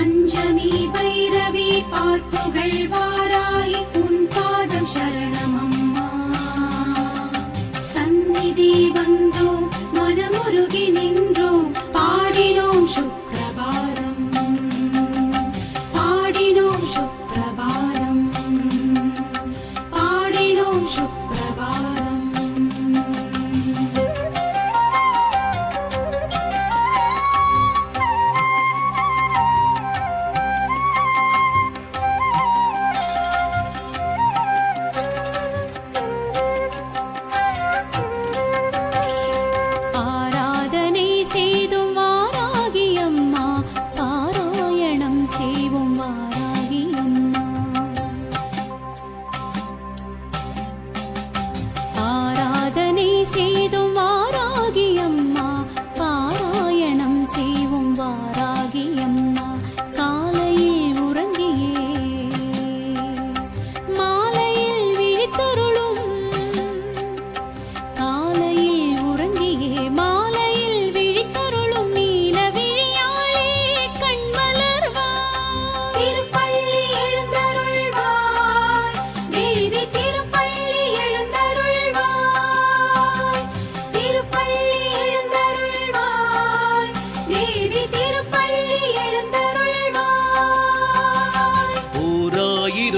பஞ்சமி பைரவி பார்ப்புகள் வாராய் உன் பாதம் சரணமம்மா. சந்நிதி வந்தோம் மனமுருகி நின்றோம் பாடினோம் சுப்பிரபாரம் பாடினோம் சுப்பிரபாரம் பாடினோம் சுப்பிரபாரம்